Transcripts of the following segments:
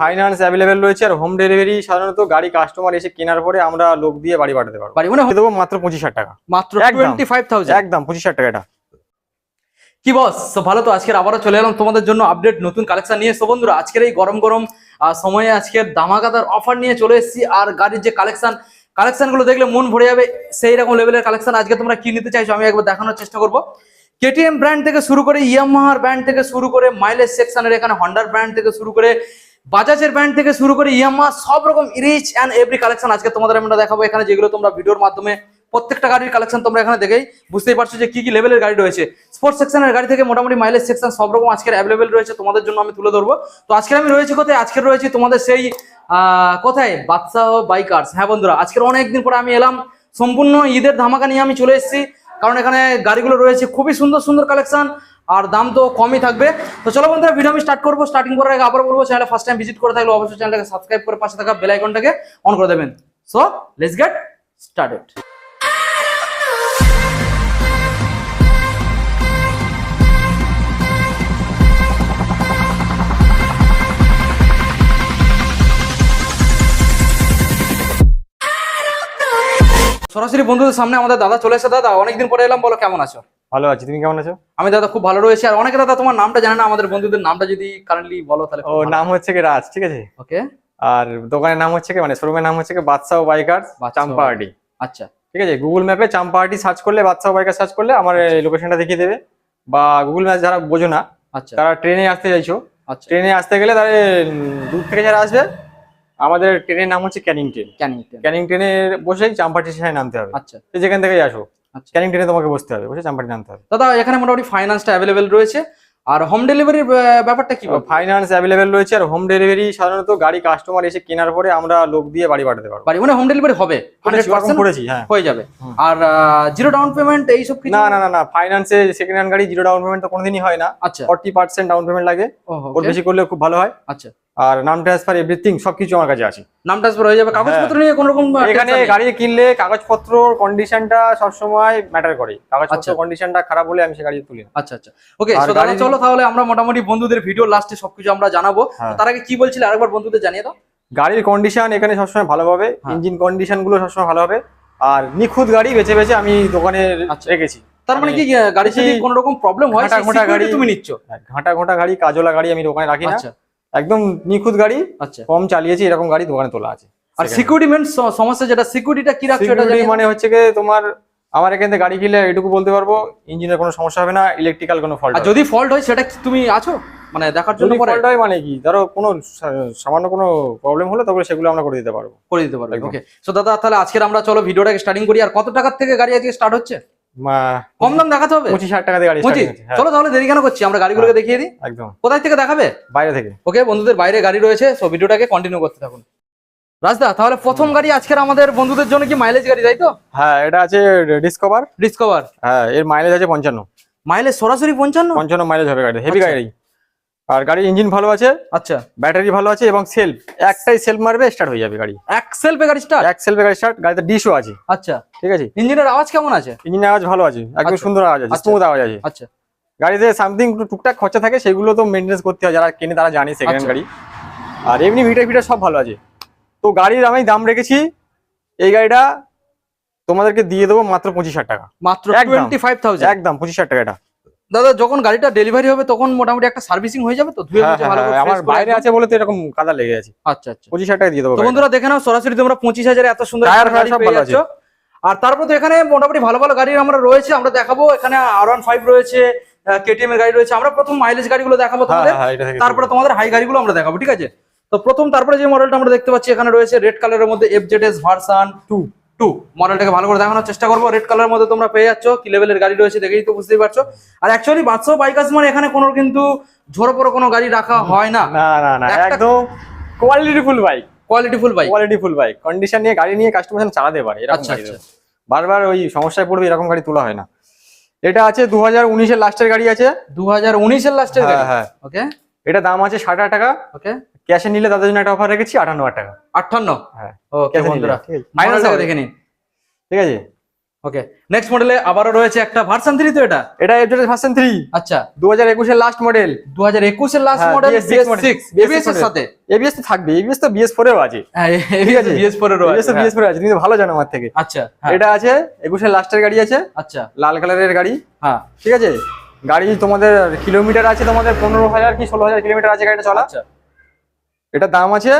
Finance available রয়েছে আর home delivery সাধারণত গাড়ি কাস্টমার এসে কেনার পরে আমরা লোক দিয়ে বাড়ি পাঠাতে পারব। বাড়ি মানে দেবো মাত্র পঁচিশ হাজার টাকা। মাত্র টোয়েন্টি ফাইভ থাউজেন্ড একদম পঁচিশ হাজার টাকা এটা। কি বস ভালো তো আজকের আবারও চলে এলাম তোমাদের জন্য আপডেট নতুন কালেকশন নিয়ে। সো বন্ধুরা আজকের এই গরম গরম সময়ে আজকের ধামাকাদার অফার নিয়ে চলে এসেছি। আর গাড়ির যে কালেকশন কালেকশনগুলো দেখলে মন ভরে যাবে। সেই রকম লেভেলের কালেকশন আজকে তোমরা কি নিতে চাইছো আমি একবার দেখানোর চেষ্টা করব। কেটিএম ব্র্যান্ড থেকে শুরু করে ইয়ামাহার ব্র্যান্ড থেকে শুরু করে মাইলেজ সেকশনের এখানে হন্ডার ব্র্যান্ড থেকে শুরু করে বাজাজের ব্র্যান্ড থেকে শুরু করে ইয়ামা সব রকম রিচ অ্যান্ড এভরি কালেকশন আজকে তোমাদের আমরা দেখাবো। এখানে যেগুলো তোমরা ভিডিওর মাধ্যমে, প্রত্যেকটা গাড়ির কালেকশন তোমরা এখানে দেখেই বুঝতেই পারছ যে কি কি লেভেলের গাড়ি রয়েছে। স্পোর্টস সেকশনের গাড়ি থেকে মোটামুটি মাইলেজ সেকশন সব রকম আজকের অ্যাভেলেবেল রয়েছে, তোমাদের জন্য আমি তুলে ধরবো। তো আজকে আমি রয়েছি কোথায়? আজকে রয়েছে তোমাদের সেই কোথায়? বাদশাহ বাইকার্স হ্যাঁ বন্ধুরা, আজকের অনেকদিন পরে আমি এলাম। সম্পূর্ণ ঈদের ধামাকা নিয়ে আমি চলে এসেছি। কারণ এখানে গাড়িগুলো রয়েছে, খুবই সুন্দর সুন্দর কালেকশন আর দাম তো কমই থাকবে। তো চলো বন্ধুরা ভিডিও আমি স্টার্ট করব। স্টার্টিং করার আগে আবার বলব চ্যানেলে ফার্স্ট টাইম ভিজিট করে থাকলে অবশ্যই চ্যানেলটাকে সাবস্ক্রাইব করে পাশে থাকা বেল আইকনটাকে অন করে দেবেন। সো লেটস গেট স্টার্টেড সরাসরি বন্ধুদের সামনে আমাদের দাদা চলে এসে দাদা অনেকদিন পরে এলাম বলো কেমন আছো? ভালো আছি তুমি কেমন আছো? আমি দাদা খুব ভালো রয়েছে আর অনেকে দাদা তোমার নামটা জানে না আমাদের বন্ধুদের নামটা যদি কারেন্টলি বলো তাহলে ও নাম হচ্ছে কি রাজ ঠিক আছে? ওকে। আর দোকানের নাম হচ্ছে কি মানে শোরুমের নাম হচ্ছে কি বাদশাহ বাদশাহ চাম্পাহাটি। আচ্ছা। ঠিক আছে গুগল ম্যাপে চাম্পাহাটি সার্চ করলে বাদশাহ বাইকার সার্চ করলে আমার লোকেশনটা দেখিয়ে দেবে। বা গুগল ম্যাপ যারা বোঝো না আচ্ছা। তারা ট্রেনে আসতে চাইছো। আচ্ছা। ট্রেনে আসতে গেলে তাহলে দূর থেকে যারা আসবে আমাদের ট্রেনের নাম হচ্ছে ক্যানিং ট্রেন। ক্যানিং ক্যানিং ট্রেনে বসেই চাম্পাটি স্টেশনে নামতে হবে। আচ্ছা। যেখান থেকে আসো আচ্ছা। ক্যানিং ট্রেনে তোমাকে বসতে হবে বসে চাম্পাটি নামতে হবে। দাদা এখানে মোটামুটি ফাইন্যান্সটা অ্যাভেলেবেল রয়েছে। আর হোম ডেলিভারির ব্যাপারটা কি? ফাইন্যান্স অ্যাভেলেবেল রয়েছে আর হোম ডেলিভারি সাধারণত গাড়ি কাস্টমার এসে কেনার পরে আমরা লোক দিয়ে বাড়ি পাঠাতে পারব। বাড়ি মানে হোম ডেলিভারি হবে। করেছি, ওরকম 100% করেছি হ্যাঁ। হয়ে যাবে। আর জিরো ডাউন পেমেন্ট এইসব না না না না ফাইন্যান্সে সেকেন্ড হ্যান্ড গাড়ি জিরো ডাউন পেমেন্ট তো কোনোদিনই হয় না। আচ্ছা। ফর্টি পার্সেন্ট ডাউন পেমেন্ট লাগে। ওর বেশি করলে খুব ভালো হয়। আচ্ছা। আর নাম ট্রান্সফার এভরিথিং সবকিছু আমার কাছে আছে। নাম ট্রান্সফার হয়ে যাবে কাগজপত্র নিয়ে কোনো রকম এখানে গাড়ি কিনলে কাগজপত্র কন্ডিশনটা সবসময় ম্যাটার করে। কাগজপত্র আচ্ছা। কন্ডিশনটা খারাপ হলে আমি সে গাড়ি তুলি আচ্ছা আচ্ছা। ওকে আর তো দাদা গাড়ির- চলো তাহলে আমরা মোটামুটি বন্ধুদের ভিডিও লাস্টে সবকিছু আমরা জানাব। হ্যাঁ। তার আগে কি বলছিলে? আরেকবার বন্ধুদের জানিয়ে দাও। গাড়ির কন্ডিশন এখানে সবসময় ভালো হবে। হ্যাঁ। ইঞ্জিন কন্ডিশনগুলো সবসময় ভালো হবে। আর নিখুঁত গাড়ি বেছে বেছে আমি দোকানে আচ্ছা। রেখেছি। তার মানে কি গাড়ি যদি কোনো রকম প্রবলেম হয়? ঘাটা ঘোটা গাড়ি- তুমি নিচ্ছ। হ্যাঁ, ঘাটা ঘোটা গাড়ি কাজলা গাড়ি আমি দোকানে রাখি না। আচ্ছা। একদম নিখুঁত গাড়ি আচ্ছা। কম চালিয়েছি এরকম গাড়ি দোকানে তোলা আছে। আর সিকিউরিটি মেন সমস্যা যেটা সিকিউরিটিটা কি রাখছো এটা মানে হচ্ছে কি তোমার আমার এখান থেকে গাড়ি কিনলে এটুকু বলতে পারব ইঞ্জিনের কোনো সমস্যা হবে না ইলেকট্রিক্যাল কোনো ফল্ট আর যদি ফল্ট হয় সেটা তুমি আছো? মানে দেখার জন্য ফল্ট হয় মানে কি? ধরো কোনো সামান্য কোনো প্রবলেম হলে তবে সেগুলো আমরা করে দিতে পারব। করে দিতে পারবে। ওকে সো দাদা তাহলে আজকের আমরা চলো ভিডিওটাকে স্টার্টিং করি। আর কত টাকার থেকে গাড়ি আজকে স্টার্ট হচ্ছে? কম দাম দেখাতে হবে? পঁচিশ হাজার টাকা দিয়ে গাড়ি হ্যাঁ, চলো তাহলে দেরি কেন করছি? আমরা গাড়িগুলোকে দেখিয়ে দিই। একদম। কোথায় থেকে দেখাবে? বাইরে থেকে। ওকে বন্ধুদের বাইরে গাড়ি রয়েছে সো ভিডিওটাকে কন্টিনিউ করতে থাকুন। রাজদা তাহলে প্রথম গাড়ি আজকের আমাদের বন্ধুদের জন্য কি মাইলেজ গাড়ি তাই তো? হ্যাঁ এটা আছে ডিসকভার ডিসকভার হ্যাঁ এর মাইলেজ আছে পঞ্চান্ন। মাইলেজ সরাসরি পঞ্চান্ন? পঞ্চান্ন মাইলেজ হবে গাড়ি হেভি আচ্ছা। গাড়ি। আর গাড়ির ইঞ্জিন ভালো আছে আচ্ছা। ব্যাটারি ভালো আছে এবং সেলফ একটাই সেলফ মারবে স্টার্ট হয়ে যাবে গাড়ি। এক সেলফে গাড়ি স্টার্ট এক সেলফে গাড়ি স্টার্ট গাড়িতে ডিশও আছে। আচ্ছা। ঠিক আছে? ইঞ্জিনের আওয়াজ কেমন আছে? ইঞ্জিন আওয়াজ ভালো আছে একদম আচ্ছা। সুন্দর আওয়াজ আছে আচ্ছা। স্মুথ আওয়াজ আছে। আচ্ছা। গাড়িতে সামথিং টুকটাক খরচা থাকে সেগুলো তো মেনটেন্স করতে হয় যারা কেনে তারা জানে সেকেন্ড আচ্ছা। গাড়ি। আর এমনি ভিটার ফিটার সব ভালো আছে। তো গাড়ির আমি দাম রেখেছি এই গাড়িটা তোমাদেরকে দিয়ে দেবো মাত্র পঁচিশ হাজার টাকা। মাত্র। টোয়েন্টি ফাইভ থাউজেন্ড একদম পঁচিশ হাজার টাকা এটা দাদা যখন গাড়িটা ডেলিভারি হবে তখন মোটামুটি একটা সার্ভিসিং হয়ে যাবে তো? ধুয়ে হ্যাঁ, মুছে হ্যাঁ, ভালো করে হ্যাঁ, আমার বাইরে আছে বলে তো এরকম কাদা লেগে আছে। আচ্ছা আচ্ছা। পঁচিশ হাজার টাকা দিয়ে দেবো তো বন্ধুরা দেখে নাও সরাসরি তোমরা পঁচিশ হাজারে এত সুন্দর টায়ার ফায়ার সব ভালো আছে। আর তারপর তো এখানে মোটামুটি ভালো ভালো গাড়ি আমরা রয়েছে আমরা দেখাবো। এখানে আর ওয়ান ফাইভ রয়েছে কেটিএম এর গাড়ি রয়েছে। আমরা প্রথম মাইলেজ গাড়িগুলো দেখাবো হ্যাঁ তোমাদের। হ্যাঁ তারপরে তোমাদের হাই গাড়িগুলো আমরা দেখাবো ঠিক আছে? তো প্রথম তারপরে যে মডেলটা আমরা দেখতে পাচ্ছি এখানে রয়েছে রেড কালারের মধ্যে এস ভার্সান টু টু মডেলটাকে ভালো করে দেখানোর চেষ্টা করব। রেড কালারের মধ্যে তোমরা পেয়ে যাচ্ছ। কি লেভেলের গাড়ি রয়েছে দেখেই তো বুঝতেই পারছ। আর অ্যাকচুয়ালি বাদশাহ বাইকার্স মানে এখানে কোনো কিন্তু ঝোড়ো পড়ো কোনো গাড়ি রাখা হয় না। না না না একদম qualityful bike qualityful bike qualityful bike condition নিয়ে গাড়ি নিয়ে কাস্টমার চালাতে পারে এরকম আচ্ছা, আচ্ছা। বারবার ওই সমস্যায় পড়বে এরকম গাড়ি তোলা হয় না। এটা আছে দু হাজার উনিশের লাস্টের গাড়ি আছে। দু হাজার উনিশের লাস্টের গাড়ি। হ্যাঁ। হ্যাঁ ওকে এটা দাম আছে ষাট হাজার টাকা। ওকে ক্যাশে নিলে তাদের জন্য একটা অফার রেখেছি আটান্ন হাজার টাকা আটান্ন হ্যাঁ ওকে বন্ধুরা ফাইনাল দেখে নিন ঠিক আছে ওকে নেক্সট মডেলে আবারও রয়েছে একটা ভার্সন থ্রি তো এটা এটা এফজেড ভার্সন থ্রি আচ্ছা দু হাজার একুশের লাস্ট মডেল দু হাজার একুশের লাস্ট হ্যাঁ, model BS6 BS model, six BS6 ABS এর সাথে এবিএস তো থাকবে এবিএস তো বিএস ফোরেও আছে হ্যাঁ ঠিক আছে বিএস ফোর এর বিএস ফোরে আছে তুমি ভালো জানো আমার থেকে আচ্ছা হ্যাঁ, এটা আছে একুশের লাস্টের গাড়ি আছে আচ্ছা লাল কালারের গাড়ি হ্যাঁ ঠিক আছে গাড়ি তোমাদের কিলোমিটার আছে তোমাদের পনেরো হাজার কি ষোলো হাজার কিলোমিটার আছে গাড়িটা চলা আচ্ছা এটা দাম আছে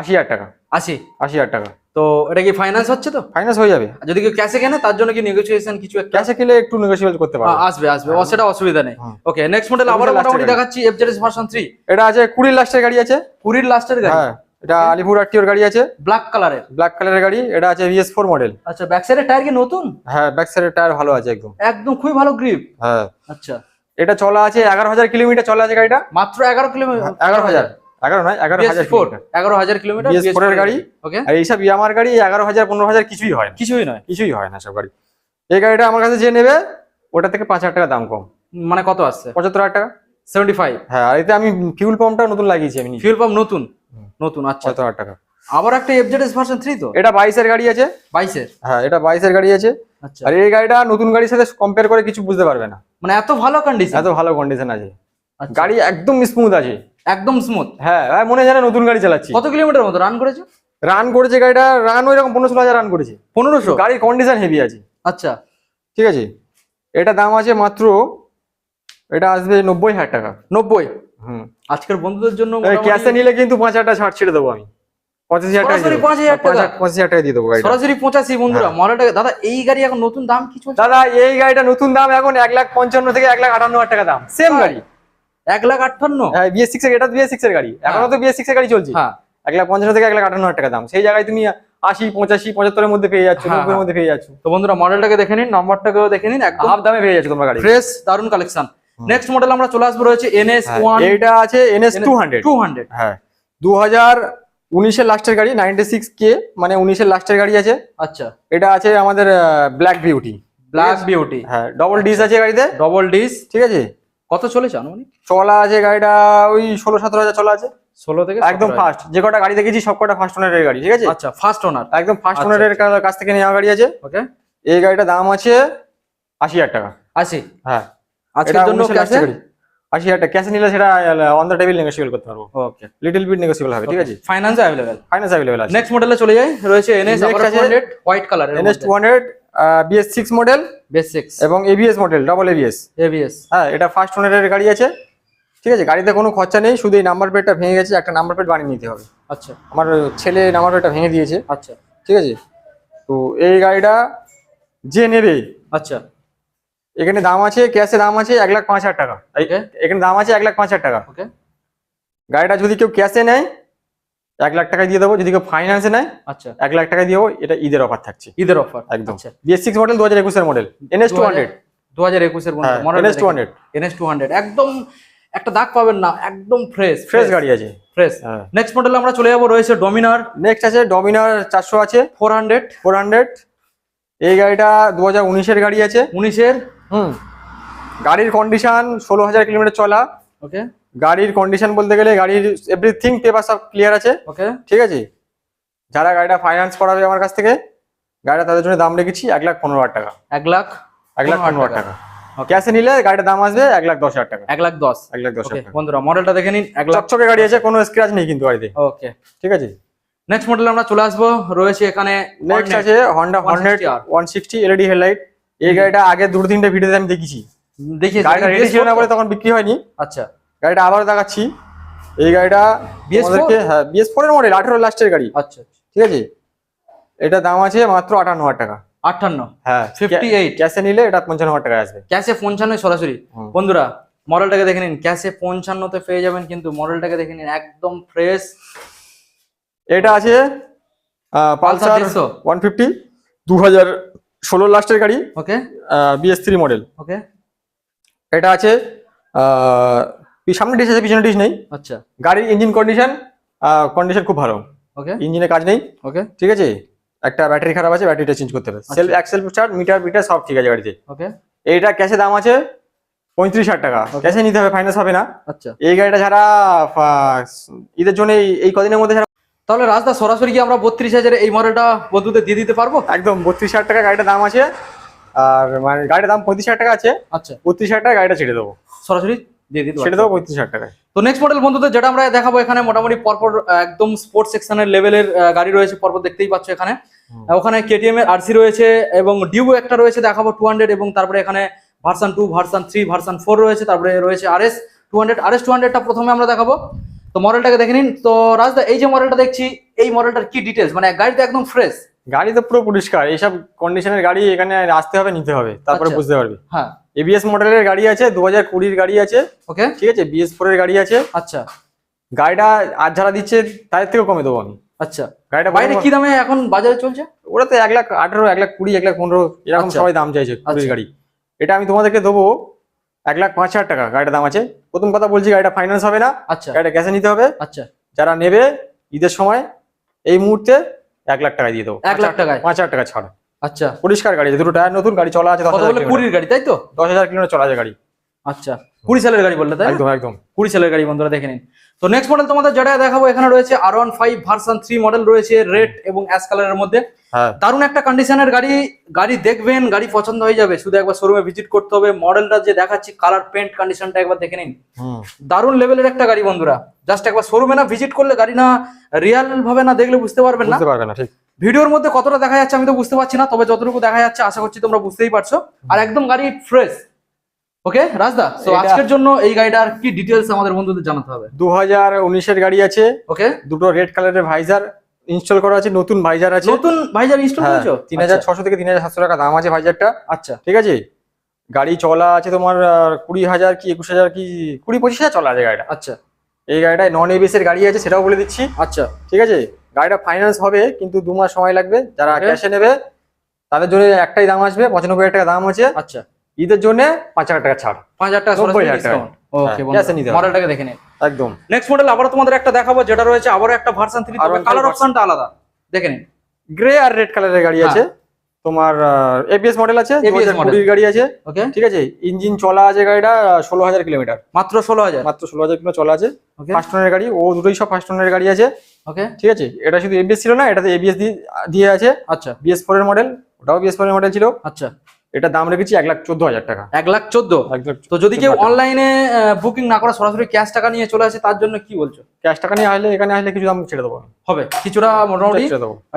আশি হাজার টাকা। আশি? আশি হাজার টাকা। তো এটা কি ফাইন্যান্স হচ্ছে তো? ফাইন্যান্স হয়ে যাবে। যদি কেউ ক্যাশে কেনে তার জন্য কি নেগোসিয়েশন কিছু ক্যাশে কিনলে একটু নেগোসিয়েবল করতে পারবে। আসবে আসবে। ও সেটা অসুবিধা নেই। ওকে নেক্সট মডেল আবার মোটামুটি। দেখাচ্ছি এফজেডএস ভার্সন 3 এটা আছে কুড়ির লাস্টের গাড়ি আছে। কুড়ির লাস্টের গাড়ি? হ্যাঁ এটা আলিপুর আরটিওর গাড়ি আছে। ব্ল্যাক কালারের ব্ল্যাক কালারের গাড়ি এটা আছে ভিএস ফোর মডেল আচ্ছা ব্যাক সাইডের টায়ার কি নতুন? হ্যাঁ ব্যাক সাইডের টায়ার ভালো আছে একদম। একদম খুবই ভালো গ্রিপ হ্যাঁ। আচ্ছা। এটা চলা আছে এগারো হাজার কিলোমিটার চলা আছে গাড়িটা। মাত্র এগারো কিলোমিটার? এগারো হাজার। এগারো নয় এগারো হাজার এগারো হাজার কিলোমিটার BS4 গাড়ি। ওকে আর এইসব ইয়ামার গাড়ি এগারো হাজার পনেরো হাজার কিছুই হয় কিছুই নয়। কিছুই হয় না সব গাড়ি। এই গাড়িটা আমার কাছে যে নেবে ওটা থেকে পাঁচ হাজার টাকা দাম কম। মানে কত আসছে? পঁচাত্তর হাজার টাকা। Seventy five. হ্যাঁ আর এতে আমি ফিউল পাম্পটা নতুন লাগিয়েছি আমি নিজে। ফিউল পাম্প নতুন? নতুন আচ্ছা। পঁচাত্তর হাজার টাকা। আবার একটা এফজেডএস ভার্সন 3 তো? এটা বাইশের গাড়ি আছে। বাইশের? হ্যাঁ এটা বাইশের গাড়ি আছে। আচ্ছা। আর এই গাড়িটা নতুন গাড়ির সাথে কম্পেয়ার করে কিছু বুঝতে পারবে না। মানে এত ভালো কন্ডিশন এত ভালো কন্ডিশন আছে। গাড়ি গাড়ি একদম স্মুথ আছে। একদম স্মুথ হ্যাঁ আর মনে হয় নতুন গাড়ি চালাচ্ছি। কত কিলোমিটার মতো? রান করেছ? রান করেছে গাড়িটা রান ওই রকম পনেরো ষোলো হাজার রান করেছে। পনেরোশো? গাড়ির কন্ডিশন হেভি আছে। আচ্ছা। ঠিক আছে? এটা দাম আছে মাত্র এটা আসবে নব্বই হাজার টাকা। নব্বই? হুম। আজকের বন্ধুদের জন্য ক্যাশে নিলে কিন্তু পাঁচ হাজার টাকা ছাড় ছেড়ে দেবো আমি। পঁচাশি হাজার টাকা দিয়ে দেবো। 5,000 টাকা? পাঁচ হাজার- পঁচিশ হাজার টাকা দিয়ে দেবো সরাসরি পঁচাশি বন্ধুরা মডেলটা দাদা এই গাড়ি এখন নতুন দাম কি চলছে? দাদা এই গাড়িটা নতুন দাম এখন এক লাখ পঞ্চান্ন থেকে এক লাখ আটান্ন হাজার টাকা দাম। সেম গাড়ি। এক লাখ আটান্ন? হ্যাঁ বিএস সিক্স এর এটা বিএস সিক্স এর গাড়ি। এখনও তো বিএস সিক্স এর গাড়ি চলছে। হ্যাঁ। এক লাখ পঞ্চান্ন থেকে এক লাখ আটান্ন হাজার টাকা দাম। সেই জায়গায় তুমি আশি পঁচাশি পঁচাত্তরের মধ্যে পেয়ে যাচ্ছ হ্যাঁ, নব্বই মধ্যে পেয়ে যাচ্ছ। তো বন্ধুরা মডেলটাকে দেখে নিন নাম্বারটাকেও দেখে নিন একদম হাফ দামে পেয়ে যাচ্ছ তোমার গাড়ি ফ্রেশ দারুণ কালেকশন নেক্সট মডেল আমরা চলে আসব রয়েছে এনএস হ্যাঁ, ওয়ান এইটা আছে NS two hundred two hundred হ্যাঁ। দু হাজার উনিশের লাস্টের গাড়ি নাইনটি সিক্স কে মানে উনিশের লাস্টের গাড়ি আছে। আচ্ছা। এটা আছে আমাদের ব্ল্যাক বিউটি ব্ল্যাক বিউটি হ্যাঁ ডবল ডিস আছে গাড়িতে। ডবল ডিস ঠিক আছে? কত চলেছে আনুমানিক? চলা আছে গাড়িটা ওই ষোলো সতেরো হাজার চলা আছে। ষোলো থেকে একদম ফার্স্ট যে কটা গাড়ি দেখেছি সব কটা ফার্স্ট ওনারের গাড়ি ঠিক আছে? আচ্ছা ফার্স্ট ওনার একদম ফার্স্ট আচ্ছা, ওনারের কাছ থেকে নেওয়া গাড়ি আছে। ওকে এই দাম আছে আশি হাজার টাকা। আসি হ্যাঁ। আজকের জন্য 19 এর last ক্যাশে আশি হাজার টাকা ক্যাশে নিলে সেটা অন দ্য টেবিল নেগোসিয়েবল করতে পারব। ওকে লিটল বিট নেগোসিয়েবল হবে ঠিক আছে? ফাইন্যান্স অ্যাভেলেবেল ফাইন্যান্স অ্যাভেলেবল আছে। নেক্সট মডেলে চলে যাই রয়েছে এনএস Next আছে 200 হোয়াইট কালারের NS two hundred BS six model base 6 এবং ABS model double ABS ABS হ্যাঁ এটা ফার্স্ট ওনারের গাড়ি আছে ঠিক আছে? গাড়িতে কোনো খরচা নেই শুধু এই নাম্বার প্লেটটা ভেঙে গেছে একটা নাম্বার প্লেট বানিয়ে নিতে হবে। আচ্ছা। আমার ছেলে নাম্বার প্লেটটা ভেঙে দিয়েছে আচ্ছা। ঠিক আছে? তো এই গাড়িটা যে নেবে আচ্ছা। এখানে দাম আছে ক্যাশে দাম আছে এক লাখ পাঁচ হাজার টাকা। এখানে দাম আছে এক লাখ পাঁচ হাজার টাকা। ওকে গাড়িটা যদি কেউ ক্যাশে নেয় এক লাখ টাকা দিয়ে দেবো যদি কেউ ফাইন্যান্সে নেয় আচ্ছা। এক লাখ টাকা দিয়ে দেবো এটা ঈদের অফার থাকছে। ঈদের অফার একদম। বিএস সিক্স মডেল দু হাজার একুশের মডেল এনএস টু হান্ড্রেড দু হাজার একুশের model NS two hundred NS two hundred একদম একটা দাগ পাবেন না একদম ফ্রেশ ফ্রেশ গাড়ি আছে। ফ্রেশ হ্যাঁ। নেক্সট মডেল আমরা চলে যাব রয়েছে ডমিনার নেক্সট আছে ডমিনার চারশো আছে। ফোর হান্ড্রেড ফোর হান্ড্রেড এই গাড়িটা দু হাজার উনিশের গাড়ি আছে। উনিশের। হুম। গাড়ির কন্ডিশন ষোলো হাজার কিলোমিটার চলা। ওকে গাড়ির কন্ডিশন বলতে গেলে গাড়ির এভরিথিং পেপার সব ক্লিয়ার আছে। ওকে ঠিক আছে? যারা গাড়িটা ফাইন্যান্স করাবে আমার কাছ থেকে গাড়িটা তাদের জন্য দাম রেখেছি এক লাখ পনেরো হাজার টাকা। এক লাখ এক লাখ পনেরো হাজার টাকা। ক্যাশে নিলে গাড়িটার দাম আসবে এক লাখ দশ হাজার টাকা। এক লাখ দশ। এক লাখ দশ টাকা। বন্ধুরা মডেলটা দেখে নিন এক লাখ চকচকে গাড়ি আছে কোনো স্ক্র্যাচ নেই কিন্তু গাড়িতে। ওকে ঠিক আছে? নেক্সট মডেল আমরা চলে আসব রয়েছে এখানে নেক্সট আছে Honda 160 hundred one sixty LED headlight এই গাড়িটা আগে দুটো তিনটে ভিডিওতে আমি দেখেছি দেখি গাড়িটা রেডি ছিল না বলে তখন বিক্রি হয়নি। আচ্ছা। গাড়িটা আবার দেখাচ্ছি। এই গাড়িটা BS4? তোমাদেরকে হ্যাঁ বিএস ফোর এর মডেল আঠেরো লাস্টের গাড়ি। আচ্ছা ঠিক আছে? এটা দাম আছে মাত্র আটান্ন হাজার টাকা। আটান্ন। হ্যাঁ 58 ক্যাশে নিলে এটা পঞ্চান্ন হাজার টাকা আসবে। ক্যাশে পঞ্চান্ন সরাসরি। বন্ধুরা মডেলটাকে দেখে নিন। ক্যাশে পঞ্চান্নতে পেয়ে যাবেন কিন্তু মডেলটাকে দেখে নিন। একদম ফ্রেশ এটা আছে পালসার ওয়ান ফিফটি দু হাজার ষোলো লাস্টের গাড়ি okay. BS three model okay. এটা আছে সামনে ডিশ আছে পিছনে ডিশ নেই। আচ্ছা। গাড়ির ইঞ্জিন কন্ডিশন কন্ডিশন খুব ভালো। ওকে। ইঞ্জিনে কাজ নেই। ওকে। ঠিক আছে? একটা ব্যাটারি খারাপ আছে ব্যাটারিটা চেঞ্জ করতে হবে। Self axle start meter meter সব ঠিক আছে গাড়িতে। ওকে। এইটা ক্যাশে দাম আছে পঁয়ত্রিশ হাজার টাকা। ক্যাশে নিতে হবে ফাইন্যান্স হবে না। আচ্ছা। এই গাড়িটা যারা আহ, ঈদের জন্য এই- কদিনের মধ্যে তাহলে রাজদা সরাসরি কি আমরা বত্রিশ হাজারে এই মডেলটা বন্ধুদের দিয়ে দিতে পারব? একদম বত্রিশ হাজার টাকা গাড়িটার দাম আছে। আর মানে গাড়িটার দাম পঁয়ত্রিশ হাজার টাকা আছে। আচ্ছা। বত্রিশ হাজার টাকা গাড়িটা ছেড়ে দেবো। সরাসরি দিয়ে দিতে ছেড়ে দেবো পঁয়ত্রিশ হাজার টাকায়। তো নেক্সট মডেল বন্ধুদের যেটা আমরা দেখাবো এখানে মোটামুটি পরপর একদম স্পোর্টস সেকশনের লেভেলের গাড়ি রয়েছে পরপর দেখতেই পাচ্ছ এখানে। ওখানে কেটিএম এর আরসি রয়েছে এবং ডিউ একটা রয়েছে দেখাবো টু হান্ড্রেড এবং তারপরে এখানে version two version three version four রয়েছে তারপরে রয়েছে R S two hundred R S two হান্ড্রেডটা প্রথমে আমরা দেখাবো। তো মডেলটাকে দেখে নিন। তো রাজদা এই যে মডেলটা দেখছি এই মডেলটার কি ডিটেলস মানে গাড়িটা একদম ফ্রেশ গাড়ি তো পুরো পরিষ্কার। এইসব কন্ডিশনের গাড়ি এখানে আসতে হবে নিতে হবে। তারপরে আচ্ছা। বুঝতে পারবি। হ্যাঁ। এবিএস মডেলের গাড়ি আছে দু হাজার কুড়ির গাড়ি আছে। ওকে। ঠিক আছে বিএস ফোর এর গাড়ি আছে। আচ্ছা। গাড়িটা আজ যারা দিচ্ছে তাদের থেকেও কমে দেবো আমি। আচ্ছা। গাড়িটা বাইরে কি দামে এখন বাজারে চলছে? ওরা তো এক লাখ আঠারো এক লাখ কুড়ি এক লাখ পনেরো এরকম আচ্ছা। সবাই দাম চাইছে কুড়ির আচ্ছা। গাড়ি। এটা আমি তোমাদেরকে দেবো। এক লাখ পাঁচ হাজার টাকা। গাড়ির দাম আছে। প্রথম কথা বলছি গাড়িটা ফাইন্যান্স হবে না। আচ্ছা। গাড়িটা ক্যাশে নিতে হবে। আচ্ছা। যারা নেবে ঈদের সময় এই মুহূর্তে এক লাখ টাকা দিয়ে দেবো। এক লাখ টাকায়? পাঁচ হাজার টাকা ছাড়া। আচ্ছা। পরিষ্কার গাড়ি দুটো টায়ার নতুন গাড়ি চলা আছে দশ হাজার গাড়ি তাই তো? দশ হাজার কিলোমিটার চলা আছে গাড়ি। আচ্ছা কুড়ি সালের গাড়ি বললে তাই একদম একদম। কুড়ি সালের গাড়ি বন্ধুরা দেখে নিন। তো নেক্সট মডেল তোমাদের যেটা দেখাবো এখানে রয়েছে R one five version three model রয়েছে রেড এবং অ্যাশ কালারের মধ্যে। হ্যাঁ। দারুণ একটা কন্ডিশনের গাড়ি গাড়ি দেখবেন গাড়ি পছন্দ হয়ে যাবে। শুধু একবার শোরুমে ভিজিট করতে হবে। মডেলটা যে দেখাচ্ছি কালার পেন্ট কন্ডিশনটা একবার দেখে নিন। দারুণ লেভেলের একটা গাড়ি বন্ধুরা। জাস্ট একবার শোরুমে না ভিজিট করলে গাড়ি না রিয়াল ভাবে না দেখলে বুঝতে পারবেন না। বুঝতে পারবে না ঠিক। ভিডিওর মধ্যে কতটা দেখা যাচ্ছে আমি তো বুঝতে পারছি না তবে যতটুকু দেখা যাচ্ছে আশা করছি তোমরা বুঝতেই পারছ। আর একদম গাড়ি ফ্রেশ ওকে রাজদা তো আজকের জন্য এই গাড়িটার কি ডিটেলস আমাদের বন্ধুদের জানাতে হবে? দু হাজার উনিশের গাড়ি আছে ওকে দুটো রেড কালারের ভাইজার ইনস্টল করা আছে নতুন ভাইজার আছে। নতুন ভাইজার ইনস্টল হ্যাঁ, করেছ? তিন হাজার ছশো থেকে তিন হাজার সাতশো টাকা দাম আছে ভাইজারটা আচ্ছা। ঠিক আছে? গাড়ি চলা আছে তোমার কুড়ি হাজার কি একুশ হাজার কি কুড়ি পঁচিশ হাজার চলা আছে গাড়িটা। আচ্ছা। এই গাড়িটায় নন এবিএস এর গাড়ি আছে সেটাও বলে দিচ্ছি। আচ্ছা। ঠিক আছে? গাড়িটা ফাইন্যান্স হবে কিন্তু দু মাস সময় লাগবে। যারা. ক্যাশে নেবে তাদের জন্য একটাই দাম আসবে পঁচানব্বই টাকা দাম আছে। আচ্ছা। ঈদের জন্য পাঁচ হাজার টাকা ছাড়। পাঁচ হাজার টাকা নব্বই হাজার টাকা। ওকে হ্যাঁ। মডেলটাকে দেখে নিন। একদম। নেক্সট মডেল আবার তোমাদের একটা দেখাবো যেটা রয়েছে আবারও একটা ভার্সন থ্রি কালার অপশনটা আলাদা। দেখে নিন। গ্রে আর রেড কালারের গাড়ি আছে। তোমার এবিএস মডেল আছে কুড়ির গাড়ি আছে। ওকে ঠিক আছে? ইঞ্জিন চলা আছে গাড়িটা ষোলো হাজার কিলোমিটার। মাত্র ষোলো হাজার। মাত্র ষোলো হাজার কিলো চলা আছে। ওকে ফার্স্ট ওনারের গাড়ি ও দুটোই সব ফার্স্ট ওনারের গাড়ি আছে। ওকে ঠিক আছে? এটা শুধু এবিএস ছিল না এটাতে এবিএস দিয়ে আছে। আচ্ছা। বিএস ফোর এর মডেল ওটাও বিএস ফোর এর মডেল ছিল। আচ্ছা। এটা দাম রেখেছি এক লাখ চোদ্দ হাজার টাকা। এক লাখ চোদ্দ? তো যদি কেউ অনলাইনে বুকিং না করে সরাসরি ক্যাশ টাকা নিয়ে চলে আসে তার জন্য কি বলছো? ক্যাশ টাকা নিয়ে আসলে এখানে আসলে কিছু দাম ছেড়ে দেবো। হবে। কিছুটা মোটামুটি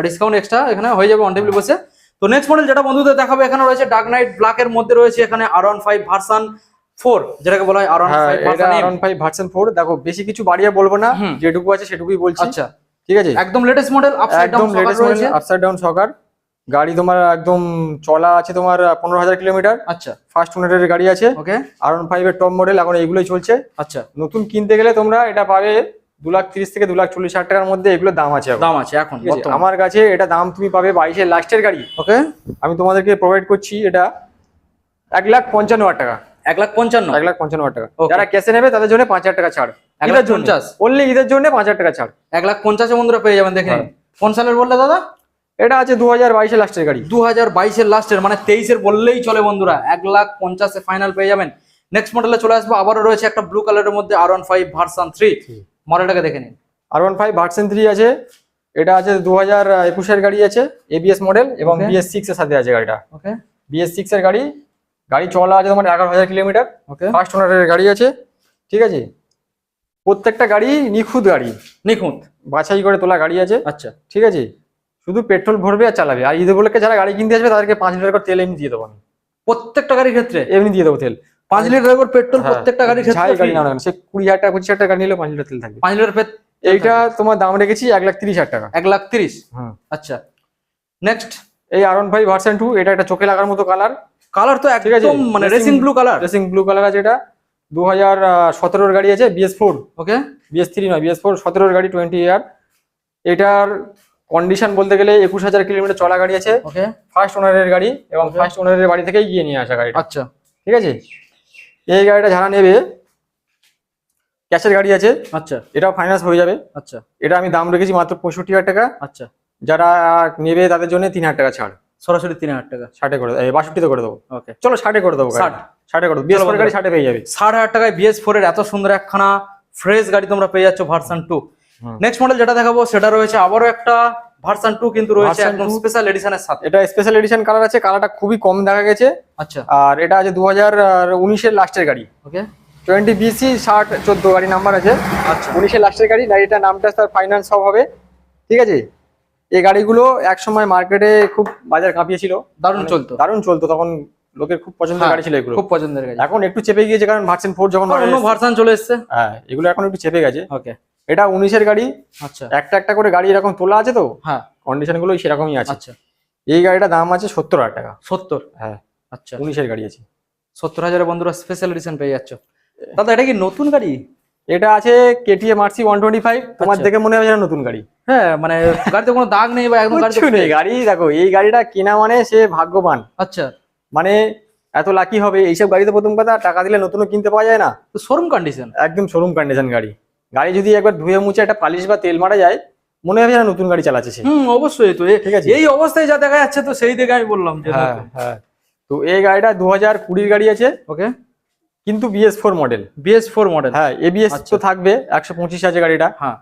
ডিসকাউন্ট এক্সট্রা এখানে হয়ে যাবে অন টেবিল বসে। তো নেক্সট মডেল যেটা বন্ধুদের দেখাবে এখানে রয়েছে ডার্ক নাইট ব্ল্যাক এর মধ্যে রয়েছে এখানে R one five version four যেটাকে বলা হয় আর ওয়ান হ্যাঁ ফাইভ ভার্সন ফোর দেখো বেশি কিছু বাড়িয়ে বলব না যেটুকু আছে সেটুকুই বলছি। আচ্ছা। ঠিক আছে? একদম লেটেস্ট মডেল একদম লেটেস্ট রয়েছে। আপসাইড ডাউন সকার গাড়ি তোমার একদম চলা আছে তোমার পনেরো হাজার কিলোমিটার। আচ্ছা। ফার্স্ট ওনারের গাড়ি আছে। ওকে আর ওয়ান ফাইভ এর টপ মডেল এখন এইগুলোই চলছে। আচ্ছা। নতুন কিনতে গেলে তোমরা এটা পাবে দু লাখ তিরিশ থেকে দু লাখ চল্লিশ হাজার টাকার মধ্যে এগুলো দাম আছে দাম আছে এখন আমার কাছে এটা দাম তুমি পাবে বাইশের লাস্টের গাড়ি। ওকে আমি তোমাদেরকে প্রোভাইড করছি এটা এক লাখ পঞ্চান্ন হাজার টাকা। এক লাখ পঞ্চান্ন? এক লাখ পঞ্চান্ন হাজার টাকা. যারা ক্যাশে নেবে তাদের জন্য পাঁচ হাজার টাকা ছাড়। এক লাখ ঈদের জন্য। পঞ্চাশ? অনলি ঈদের জন্য পাঁচ হাজার টাকা ছাড়। এক লাখ পঞ্চাশে বন্ধুরা পেয়ে যাবেন দেখে নিন। হ্যাঁ। কোন সালের বললে দাদা? এটা আছে দু হাজার বাইশের লাস্টের গাড়ি। দু হাজার বাইশের লাস্টের মানে তেইশের বললেই চলে বন্ধুরা। এক লাখ পঞ্চাশে ফাইনাল পেয়ে যাবেন। নেক্সট মডেলে চলে আসব। আবারও রয়েছে একটা ব্লু কালারের মধ্যে আর ওয়ান ফাইভ ভার্সান থ্রি মডেলটাকে দেখে নিন। আর ওয়ান ফাইভ ভার্সেন থ্রি আছে। এটা আছে দু হাজার একুশের গাড়ি আছে এবিএস মডেল এবং. বিএস সিক্স এর সাথে আছে গাড়িটা। ওকে বিএস সিক্স এর গাড়ি গাড়ি চলা আছে তোমার এগারো হাজার কিলোমিটার। ওকে ফার্স্ট ওনারের গাড়ি আছে। ঠিক আছে? প্রত্যেকটা গাড়ি নিখুঁত গাড়ি। নিখুঁত। বাছাই করে তোলা গাড়ি আছে। আচ্ছা। ঠিক আছে? শুধু পেট্রোল ভরবে আর চালাবে। আর ঈদ উপলক্ষে যারা গাড়ি কিনতে আসবে তাদেরকে পাঁচ লিটার করে তেল এমনি দিয়ে দেবো আমি। প্রত্যেকটা গাড়ির ক্ষেত্রে? এমনি দিয়ে দেবো তেল। পাঁচ লিটার করে পেট্রোল হ্যাঁ, প্রত্যেকটা গাড়ির ক্ষেত্রে গাড়ি। না সে কুড়ি হাজার টাকা পঁচিশ হাজার টাকা গাড়ি নিলে পাঁচ লিটার তেল থাকবে। পাঁচ লিটার এইটা তোমার দাম রেখেছি এক লাখ তিরিশ হাজার টাকা। এক লাখ তিরিশ? আচ্ছা। নেক্সট এই আর ফাইভ ভার্সেন টু এটা একটা চোখে লাগার মতো কালার কালার তো। একদম মানে racing blue colour racing blue colour আছে এটা। দু হাজার সতেরোর গাড়ি আছে BS four okay BS three নয় বিএস ফোর সতেরোর গাড়ি টোয়েন্টি ইয়ার এটার কন্ডিশন বলতে গেলে একুশ হাজার কিলোমিটার চলা গাড়ি আছে। ওকে ফার্স্ট ওনারের গাড়ি এবং ফার্স্ট ওনারের বাড়ি থেকেই গিয়ে নিয়ে আসা গাড়ি আচ্ছা। ঠিক আছে? এই গাড়িটা যারা নেবে ক্যাশের গাড়ি আছে আচ্ছা। এটাও ফাইন্যান্স হয়ে যাবে। আচ্ছা। এটা আমি দাম রেখেছি মাত্র পঁয়ষট্টি হাজার টাকা। আচ্ছা। যারা নেবে তাদের জন্য তিন হাজার টাকা ছাড়। সরাসরি তিন হাজার টাকা। ষাটে করে এই বাষট্টিতে করে দেবো। ওকে চলো ষাটে করে দেবো ষাট। ষাটে করে দেবো। বিএস চলো গাড়ি। ষাটে পেয়ে যাবে। ষাট হাজার টাকায় বিএস ফোরের এত সুন্দর একখানা ফ্রেশ গাড়ি তোমরা পেয়ে যাচ্ছ ভার্সন টু। নেক্সট মডেল যেটা দেখাবো সেটা রয়েছে আবারও একটা ভার্সন টু কিন্তু রয়েছে একদম স্পেশাল এডিশনের সাথে। এটা স্পেশাল এডিশন কালার আছে কালারটা খুবই কম দেখা গেছে। আচ্ছা। আর এটা আছে দুহাজার উনিশ এর লাস্টের গাড়ি ওকে টোয়েন্টি বিসি ষাট চোদ্দ গাড়ি নাম্বার আছে। আচ্ছা। উনিশের লাস্টের গাড়ি গাড়িটা নামটা তার ফাইন্যান্স সব হবে। ঠিক আছে? এই গাড়িগুলো এক সময় মার্কেটে খুব বাজার কাঁপিয়েছিল। দারুণ চলতো। দারুণ চলতো তখন লোকের খুব পছন্দের হ্যাঁ, গাড়ি ছিল এগুলো। খুব পছন্দের গাড়ি। এখন একটু চেপে গিয়েছে কারণ ভার্সন ফোর যখন অন্য ভার্সন চলে এসেছে। হ্যাঁ এগুলো এখন একটু চেপে গেছে। ওকে এটা উনিশের গাড়ি। আচ্ছা। একটা একটা করে গাড়ি এরকম তোলা আছে তো? হ্যাঁ। কন্ডিশনগুলো সেরকমই আছে। আচ্ছা। এই গাড়িটার দাম আছে সত্তর হাজার টাকা। সত্তর? হ্যাঁ। আচ্ছা। উনিশের গাড়ি আছে। সত্তর হাজারের বন্ধুরা স্পেশাল এডিশন পেয়ে যাচ্ছ। দাদা এটা কি নতুন গাড়ি? এটা আছে KTM RC one twenty five তোমার আচ্ছা। দেখে মনে হয় নতুন গাড়ি। হ্যাঁ মানে গাড়িতে কোনো দাগ নেই বা একদম গাড়িতে নেই। গাড়ি দেখো এই গাড়িটা কেনা মানে সে ভাগ্যবান। আচ্ছা। মানে এত লাকি হবে। এইসব গাড়িতে প্রথম কথা টাকা দিলে নতুনও কিনতে পাওয়া যায় না। তো শোরুম কন্ডিশন একদম শোরুম কন্ডিশন গাড়ি। গাড়ি যদি একবার ধুয়ে মুছে একটা পালিশ বা তেল মারা যায় মনে হবে যেন নতুন গাড়ি চালাচ্ছে হুম অবশ্যই তো। ঠিক আছে। এই অবস্থায় যা দেখা যাচ্ছে তো সেই দিকে আমি বললাম যে হ্যাঁ হ্যাঁ। তো এই গাড়িটা দু হাজার কুড়ির গাড়ি আছে। ওকে। কিন্তু BS four model BS four model হ্যাঁ এবিএস আচ্ছা। তো থাকবে একশো পঁচিশ আছে গাড়িটা। হ্যাঁ।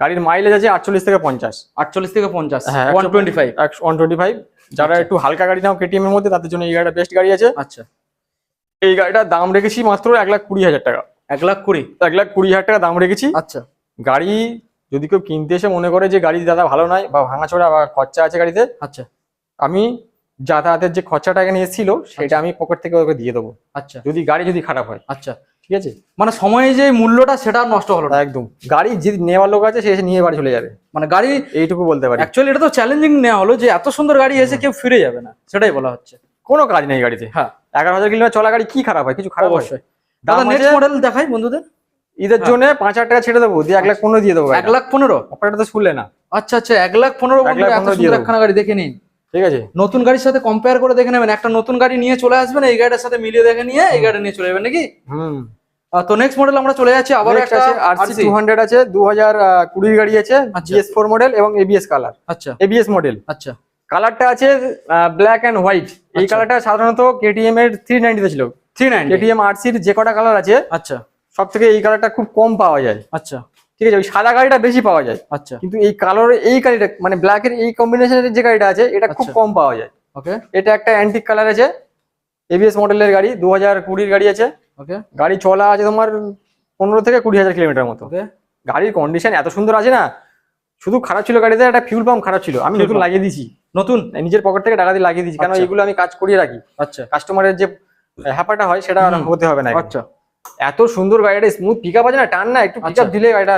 গাড়ির মাইলেজ আছে আটচল্লিশ থেকে পঞ্চাশ। আটচল্লিশ থেকে পঞ্চাশ। হ্যাঁ, one twenty five one twenty five যারা আচ্ছা। একটু হালকা গাড়ি নাও কেটিএম এর মধ্যে তাদের জন্য এই গাড়িটা বেস্ট গাড়ি আছে। আচ্ছা। এই গাড়িটার দাম রেখেছি মাত্র এক লাখ কুড়ি হাজার টাকা। এক লাখ কুড়ি। এক লাখ কুড়ি হাজার টাকা দাম রেখেছি। আচ্ছা। গাড়ি যদি কেউ কিনতে এসে মনে করে যে গাড়ি দাদা ভালো নয় বা ভাঙাচোরা বা খরচা আছে গাড়িতে আচ্ছা। আমি যাতায়াতের যে খরচাটা এখানে এসেছিল সেটা আমি পকেট থেকে ওকে দিয়ে দেবো। আচ্ছা। যদি গাড়ি যদি খারাপ হয়। আচ্ছা। ঠিক আছে? মানে সময়ে যে মূল্যটা সেটা নষ্ট হলো না। একদম। গাড়ি যদি নেওয়ার লোক আছে সে এসে নিয়ে বাড়ি চলে যাবে। মানে গাড়ি এইটুকু বলতে পারি। অ্যাকচুয়ালি এটা তো চ্যালেঞ্জিং নেওয়া হলো যে এত সুন্দর গাড়ি এসে কেউ ফিরে যাবে না। সেটাই বলা হচ্ছে। কোনো কাজ নেই গাড়িতে। হ্যাঁ। এগারো হাজার কিলোমিটার চলা গাড়ি কি খারাপ হয়? কিছু খারাপ অবশ্যই। দাদা নেক্সট আছে মডেল দেখাই বন্ধুদের। ঈদের জন্য পাঁচ হাজার টাকা ছেড়ে দেবো দিয়ে এক লাখ পনেরো দিয়ে দেবো এক লাখ পনেরো? তো শুনলে না। আচ্ছা আচ্ছা এক লাখ পনেরো। একখানা গাড়ি দেখে নিন। ঠিক আছে। নতুন গাড়ির সাথে কম্পেয়ার করে দেখে নেবেন। একটা নতুন গাড়ি নিয়ে চলে আসবেন এই গাড়িটার সাথে মিলিয়ে দেখে নিয়ে এই গাড়ি নিয়ে চলে যাবেন নাকি? হুম। তো নেক্সট মডেল আমরা চলে যাচ্ছি আবার একটা আছে আরসি RC টু হান্ড্রেড আছে দু হাজার কুড়ির গাড়ি আছে আচ্ছা। মডেল এবং এবিএস কালার আচ্ছা। এবিএস মডেল আচ্ছা। কালারটা আছে ব্ল্যাক অ্যান্ড হোয়াইট এই আচ্ছা। কালারটা সাধারণত কেটিএম এর থ্রি নাইনটিতে ছিল। থ্রি নাইনটি কেটিএম আরসির যে কটা কালার আছে আচ্ছা। সব থেকে এই কালারটা খুব কম পাওয়া যায়। আচ্ছা। ঠিক আছে ওই সাদা গাড়িটা বেশি পাওয়া যায়। আচ্ছা। কিন্তু এই কালার এই গাড়িটা মানে ব্ল্যাক এর এই কম্বিনেশনের যে গাড়িটা আছে এটা খুব আচ্ছা। কম পাওয়া যায়। ওকে এটা একটা অ্যান্টিক কালার আছে এবিএস মডেলের গাড়ি দু হাজার কুড়ির গাড়ি আছে। ওকে গাড়ি চলা আছে তোমার পনেরো থেকে কুড়ি হাজার কিলোমিটার মতো। গাড়ির কন্ডিশন এত সুন্দর আছে না শুধু খারাপ ছিল গাড়িতে একটা ফিউল পাম্প খারাপ ছিল। আমি নতুন লাগিয়ে দিয়েছি। নতুন? নিজের পকেট থেকে টাকা দিয়ে লাগিয়ে দিয়েছি কারণ আচ্ছা। এগুলো আমি কাজ করিয়ে রাখি। আচ্ছা। কাস্টমারের যে হ্যাপাটা হয় সেটা হতে হবে না আচ্ছা। এত সুন্দর গাড়িটা স্মুথ পিক আপ আছে না টান না একটু পিক। আপ দিলে গাড়িটা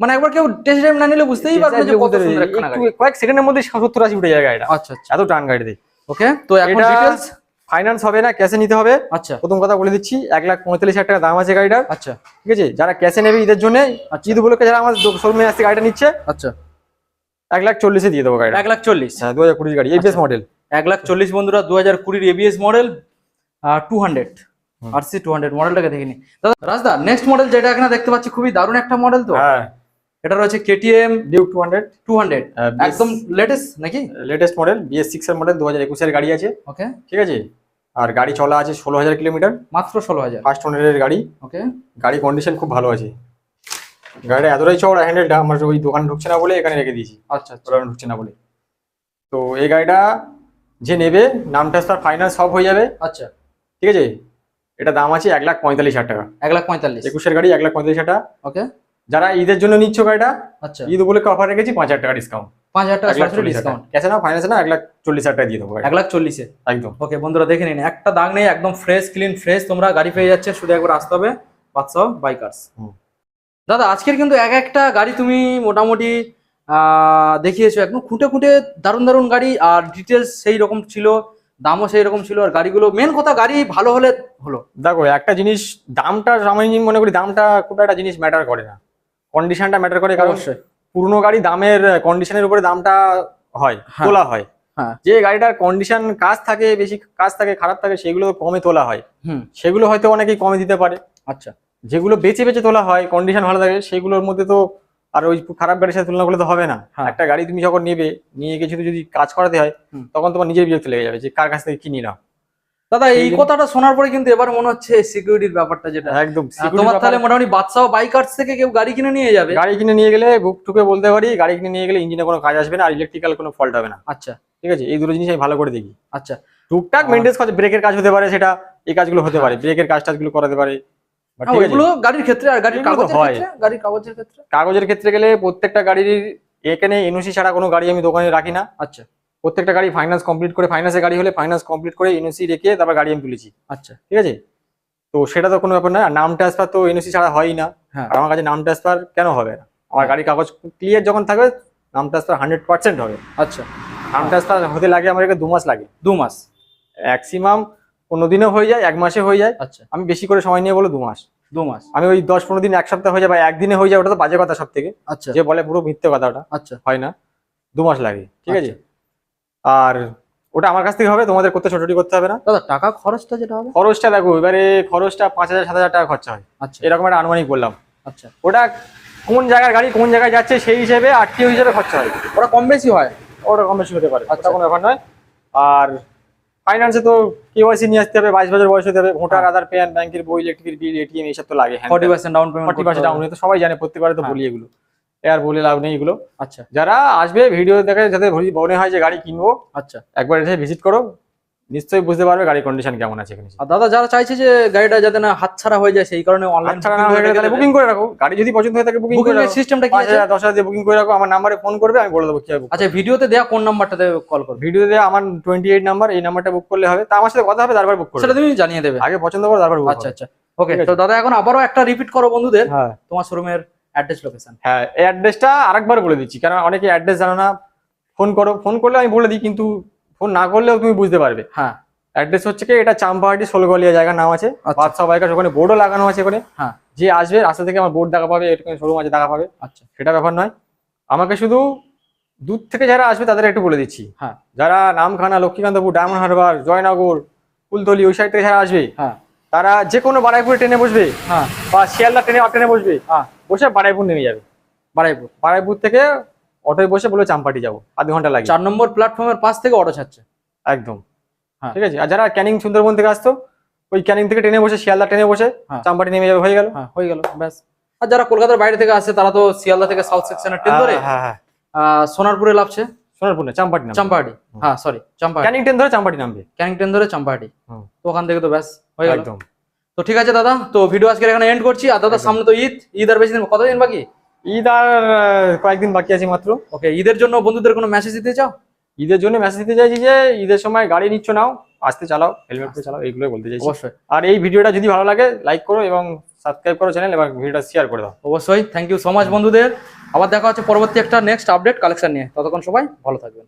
মানে একবার কেউ টেস্ট ড্রাইভ না নিলে বুঝতেই পারবে যে কত সুন্দর একখানা গাড়ি। কয়েক সেকেন্ডের মধ্যে সত্তর আশি উঠে যায় গাড়িটা। আচ্ছা আচ্ছা। এত টান গাড়িতে ওকে তো এখন এটা ডিটেলস ফাইন্যান্স হবে না ক্যাশে নিতে হবে। আচ্ছা। প্রথম কথা বলে দিচ্ছি এক লাখ পঁয়তাল্লিশ হাজার টাকা দাম আছে গাড়িটার। আচ্ছা। ঠিক আছে? যারা ক্যাশে নেবে ঈদের জন্য আচ্ছা। ঈদ উপলক্ষে যারা আমাদের শোরুমে আসছে গাড়িটা নিচ্ছে আচ্ছা। এক লাখ চল্লিশে দিয়ে দেবো গাড়িটা। এক লাখ চল্লিশ। হ্যাঁ দু হাজার কুড়ির গাড়ি এবিএস আচ্ছা। মডেল এক লাখ চল্লিশ বন্ধুরা দু হাজার কুড়ির ABS model two hundred R C two hundred মডেলটাকে দেখে নি দাদা রাজদা নেক্সট মডেল যেটা এখানে দেখতে পাচ্ছি খুবই দারুণ একটা মডেল তো। হ্যাঁ। এটা রয়েছে KTM two hundred two hundred একদম লেটেস্ট নাকি? লেটেস্ট মডেল বিএস সিক্স এর মডেল দু হাজার একুশের গাড়ি আছে। ওকে ঠিক আছে? আর গাড়ি চলা আছে ষোলো হাজার কিলোমিটার। মাত্র ষোলো হাজার ফার্স্ট গাড়ি। ওকে গাড়ি কন্ডিশন খুব ভালো আছে। গাড়িটা এতটাই চওড়া হ্যান্ডেলটা আমার ওই দোকান ঢুকছে না বলে এখানে রেখে দিয়েছি। আচ্ছা আচ্ছা। ঢুকছে না বলে। তো এই গাড়িটা যে নেবে নামটা তার ফাইন্যান্স সব হয়ে যাবে। আচ্ছা। ঠিক আছে? এটা দাম আছে এক লাখ পঁয়তাল্লিশ হাজার টাকা। এক লাখ পঁয়তাল্লিশ। একুশের গাড়ি এক লাখ পঁয়তাল্লিশ হাজার টাকা। ওকে। যারা ঈদের জন্য নিচ্ছ গাড়িটা আচ্ছা। ঈদ উপলক্ষে অফার রেখেছি পাঁচ হাজার টাকা ডিসকাউন্ট পাঁচ হাজার টাকা ডিসকাউন্ট ক্যাশে না ফাইন্যান্স না এক লাখ চল্লিশ হাজার টাকা দিয়ে দেবো এক লাখ চল্লিশে। একদম। ওকে বন্ধুরা দেখে নিন একটা দাগ নেই একদম ফ্রেশ ক্লিন ফ্রেশ তোমরা গাড়ি পেয়ে যাচ্ছে শুধু একবার আসতে হবে বাদশাহ বাইকার্স দাদা আজকের কিন্তু এক একটা গাড়ি তুমি মোটামুটি আহ, দেখিয়েছো একদম খুঁটে খুঁটে দারুণ দারুণ গাড়ি আর ডিটেলস সেই রকম ছিল দামও সেই রকম ছিল আর গাড়িগুলো মেন কথা গাড়ি ভালো হলে হলো। দেখো একটা জিনিস দামটা আমি মনে করি দামটা খুব একটা জিনিস ম্যাটার করে না। কন্ডিশনটা ম্যাটার করে কারণ পুরনো গাড়ি দামের কন্ডিশনের উপরে দামটা হয় হ্যাঁ। তোলা হয়। হ্যাঁ। যে গাড়িটার কন্ডিশন কাজ থাকে বেশি কাজ থাকে খারাপ থাকে সেগুলো কমে তোলা হয়। হুম। সেগুলো হয়তো অনেকেই কমে দিতে পারে। আচ্ছা। যেগুলো বেঁচে বেঁচে তোলা হয় কন্ডিশন ভালো থাকে সেগুলোর মধ্যে তো আর ওই খারাপ গাড়ির সাথে তুলনা করলে তো হবে না। হ্যাঁ। একটা গাড়ি তুমি যখন নেবে নিয়ে শুধু যদি কাজ করাতে হয় তখন তোমার নিজের বিরক্ত লেগে যাবে যে কার কাছ থেকে কিনি নিলাম? দাদা এই কথাটা শোনার পরে কিন্তু এবার মনে হচ্ছে সিকিউরিটির ব্যাপারটা যেটা। একদম তোমার তাহলে মোটামুটি বাদশাহ বাইকার্স থেকে কেউ গাড়ি কিনে নিয়ে যাবে? গাড়ি কিনে নিয়ে গেলে বুক টুকে বলতে পারি গাড়ি কিনে নিয়ে গেলে ইঞ্জিনে কোনো কাজ আসবে না আর ইলেকট্রিক্যাল কোনো ফল্ট হবে না। আচ্ছা। ঠিক আছে? এই দুটো জিনিস আমি ভালো করে দেখি। আচ্ছা। টুকটাক। মেনটেন্স কাজ ব্রেকের কাজ হতে পারে সেটা এই কাজগুলো হতে পারে ব্রেকের কাজ টাজগুলো করাতে পারে। হ্যাঁ, গাড়ির ক্ষেত্রে আর গাড়ির কাগজের হয়। ক্ষেত্রে গাড়ির কাগজের ক্ষেত্রে। কাগজের ক্ষেত্রে গেলে প্রত্যেকটা গাড়ির এখানে এনওসি ছাড়া কোনো গাড়ি আমি দোকানে রাখি না। আচ্ছা। প্রত্যেকটা গাড়ি ফাইন্যান্স কমপ্লিট করে ফাইন্যান্সের গাড়ি হলে ফাইন্যান্স কমপ্লিট করে এনওসি রেখে তারপর গাড়ি আমি তুলেছি। আচ্ছা। ঠিক আছে? তো সেটা তো কোনো ব্যাপার না নাম ট্রান্সফার তো এনওসি ছাড়া হয়ই না। হ্যাঁ। আর আমার কাছে নাম ট্রান্সফার কেন হবে না? আমার গাড়ির কাগজ ক্লিয়ার যখন থাকবে নাম ট্রান্সফার হান্ড্রেড পার্সেন্ট হবে। আচ্ছা। নাম ট্রান্সফার হতে লাগে আমার দু মাস লাগে। দু মাস। ম্যাক্সিমাম পনেরো দিনও হয়ে যায় এক মাসে হয়ে যায়। আচ্ছা। আমি বেশি করে সময় নিয়ে বলো দু মাস। দু মাস। আমি ওই দশ পনেরো দিন এক সপ্তাহ হয়ে যায় বা একদিনে হয়ে যায় ওটা তো বাজে কথা সব থেকে আচ্ছা। যে বলে পুরো মিথ্যে কথা ওটা। আচ্ছা। হয় না। দু মাস লাগে ঠিক আছে? আচ্ছা। আর ওটা আমার কাছ থেকে হবে তোমাদের করতে ছোটটি করতে হবে না। দাদা টাকা খরচটা যেটা হবে? খরচটা দেখো এবারে খরচটা পাঁচ হাজার সাত হাজার টাকা খরচা হয়। আচ্ছা। এরকম একটা আনুমানিক বললাম। আচ্ছা। ওটা কোন জায়গার গাড়ি কোন জায়গায় যাচ্ছে সেই হিসেবে আটটিও হিসেবে খরচা হয়। ওটা কম বেশি হয়? ওটা কম বেশি হতে পারে আচ্ছা। কোনো ব্যাপার নয়। আর ফাইন্যান্সে তো কেওয়াইসি নিয়ে আসতে হবে বাইশ বছর বয়স হতে হবে ভোটার হ্যাঁ। আধার প্যান ব্যাংকের বই ইলেকট্রিক বিল এটিএম এইসব তো লাগে forty percent down payment forty percent down তো সবাই জানে প্রত্যেকবারে তো হ্যাঁ। বলি এগুলো। আর বলে লাভ নেই এগুলো। আচ্ছা। যারা আসবে ভিডিও দেখে যাতে ভরি- মনে হয় যে গাড়ি কিনবো আচ্ছা। একবার এসে ভিজিট করো। নিশ্চয়ই বুঝতে পারবে গাড়ির কন্ডিশন কেমন আছে এখানে। আর দাদা যারা চাইছে যে গাড়িটা যাতে না হাতছাড়া হয়ে যায় সেই কারণে অনলাইন ছাড়া না হয়ে গেলে তাহলে বুকিং করে রাখো। গাড়ি যদি পছন্দ হয়ে থাকে বুকিং করে রাখো। সিস্টেমটা কি আছে হাজার দশ হাজার দিয়ে বুকিং করে রাখো। আমার নাম্বারে ফোন করবে আমি বলে দেবো কি হবে আচ্ছা ভিডিওতে দেয়া কোন নাম্বারটাতে কল করবে? ভিডিওতে আমার টোয়েন্টি এইট নাম্বার এই নাম্বারটা বুক করলে হবে। তা আমার সাথে কথা হবে তারপর বুক করবে। সেটা তুমি জানিয়ে দেবে। আগে পছন্দ করো তারপর বুক আচ্ছা আচ্ছা। ওকে তো দাদা এখন আবারও একটা রিপিট করো বন্ধুদের। হ্যাঁ। তোমার শোরুমের অ্যাড্রেস লোকেশন হ্যাঁ এই অ্যাড্রেসটা আরেকবার বলে দিচ্ছি। কারণ অনেকে অ্যাড্রেস জানো না। ফোন করো ফোন করলে আমি বলে দিই কিন্তু ফোন না করলেও তুমি বুঝতে পারবে। হ্যাঁ। অ্যাড্রেস হচ্ছে কি? এটা চাম্পাহাটি ষোলগলিয়া জায়গার নাম আছে। আচ্ছা। বাদশা বাইকার ওখানে বোর্ডও লাগানো আছে ওখানে হ্যাঁ। যে আসবে রাস্তা থেকে আমার বোর্ড দেখা পাবে এখানে শোরুম আছে দেখা পাবে। আচ্ছা। সেটা ব্যাপার নয়। আমাকে শুধু দূর থেকে যারা আসবে তাদের একটু বলে দিচ্ছি। হ্যাঁ। যারা নামখানা লক্ষ্মীকান্তপুর ডায়মন্ড হারবার জয়নগর কুলতলি ওই সাইড থেকে যারা আসবে হ্যাঁ। তারা যে কোনো বারাইপুরে ট্রেনে বসবে হ্যাঁ। বা শিয়ালদা ট্রেনে ট্রেনে বসবে হ্যাঁ। বসে বারাইপুর নেমে যাবে। বারাইপুর। বারাইপুর থেকে অটোয় বসে বলে চাম্পাটি যাব। আধ ঘণ্টা লাগে। চার নম্বর প্ল্যাটফর্মের পাশ থেকে অটো ছাড়ছে। একদম। হ্যাঁ। ঠিক আছে? আর যারা ক্যানিং সুন্দরবন থেকে আসতো ওই ক্যানিং থেকে ট্রেনে বসে শিয়ালদা ট্রেনে বসে হ্যাঁ। চাম্পাটি নেমে যাবে হয়ে গেল। হ্যাঁ হয়ে গেল ব্যাস। আর যারা কলকাতার বাইরে থেকে আসে তারা তো শিয়ালদা থেকে সাউথ সেকশনের ট্রেন ধরে সোনারপুরে লাভছে সোনারপুর না চাম্পাটি নামবে। হ্যাঁ সরি চাম্পাহাটি। ক্যানিং ট্রেন ধরে চাম্পাটি নামবে। ক্যানিং ট্রেন ধরে চাম্পাটি তো ওখান থেকে তো ব্যাস হয়ে গেল। একদম। তো ঠিক আছে দাদা তো ভিডিও আজকে এখানে এন্ড করছি। আর দাদা সামনে তো ঈদ। ঈদ আর বেশি দিন কতদিন বাকি? ঈদ আর কয়েকদিন বাকি আছে মাত্র। ওকে ঈদের জন্য বন্ধুদের কোনো মেসেজ দিতে চাও? ঈদের জন্য মেসেজ দিতে চাইছি যে ঈদের সময় গাড়ি নিচ্ছ নাও আসতে চালাও হেলমেট পরে চালাও এইগুলোই বলতে চাইছি। অবশ্যই। আর এই ভিডিওটা যদি ভালো লাগে লাইক করো এবং সাবস্ক্রাইব করো চ্যানেল এবং ভিডিওটা শেয়ার করে দাও। অবশ্যই। থ্যাংক ইউ সো মাচ বন্ধুদের। আবার দেখা হচ্ছে পরবর্তী একটা নেক্সট আপডেট কালেকশন নিয়ে। ততক্ষণ সবাই ভালো থাকবেন।